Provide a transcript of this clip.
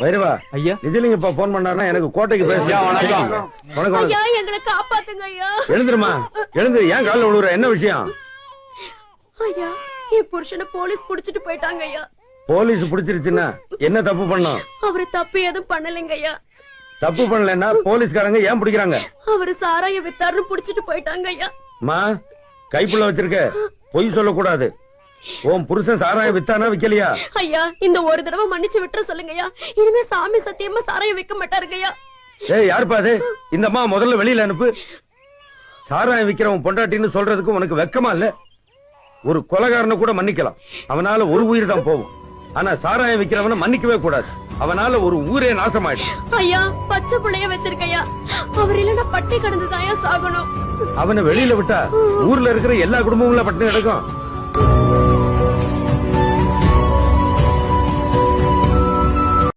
வைரவா ஐயா. நிஜலிங்க இப்ப போன் பண்ணாருன்னா எனக்கு கோட்டைக்கு பேச ஐயா, வணக்கம். வணக்கம். எங்களை காப்பாத்துங்க ஐயா. எழுந்துருமா? எழுந்து ஏன் காலில் விழுவுற? என்ன விஷயம்? ஐயா என் புருஷனை போலீஸ் புடிச்சிட்டு போயிட்டாங்க ஐயா. போலீஸ் பிடிச்சிருச்சுன்னா என்ன தப்பு பண்ணோம்? அவரு தப்பு எதுவும் பண்ணலைங்க ஐயா. தப்பு பண்ணலன்னா போலீஸ்காரங்க ஏன் பிடிக்கிறாங்க? அவரு சாராய வித்தாருன்னு புடிச்சிட்டு போயிட்டாங்க ஐயா. மா கைப்புள்ள வச்சிருக்க. பொய் சொல்லக்கூடாது. உன் புருஷன் சாராயம் வித்தானா விக்கலையா? ஐயா இந்த ஒரு தடவை மன்னிச்சு விட்டுற சொல்லுங்க ஐயா இனிமே சாமி சத்தியமா சாராயம் விக்க மாட்டாருங்க ஐயா ஏய் யாருப்பா அது? இந்த அம்மா முதல்ல வெளியில அனுப்பு. சாராயம் விக்கிறவன் பொண்டாட்டின்னு சொல்றதுக்கு உனக்கு வெக்கமா இல்ல? ஒரு கொலகாரனை கூட மன்னிக்கலாம். அவனால ஒரு உயிர் தான் போகும். ஆனா சாராயம் விக்கிறவனை மன்னிக்கவே கூடாது. அவனால ஒரு ஊரே நாசமாயிடும். ஐயா பச்சை புள்ளைய வச்சிருக்கையா அவர் இல்லைன்னா பட்டி கடந்துதான் சாகணும். அவனை வெளியில விட்டா ஊர்ல இருக்கிற எல்லா குடும்பங்களும் பட்டினி கிடக்கும்.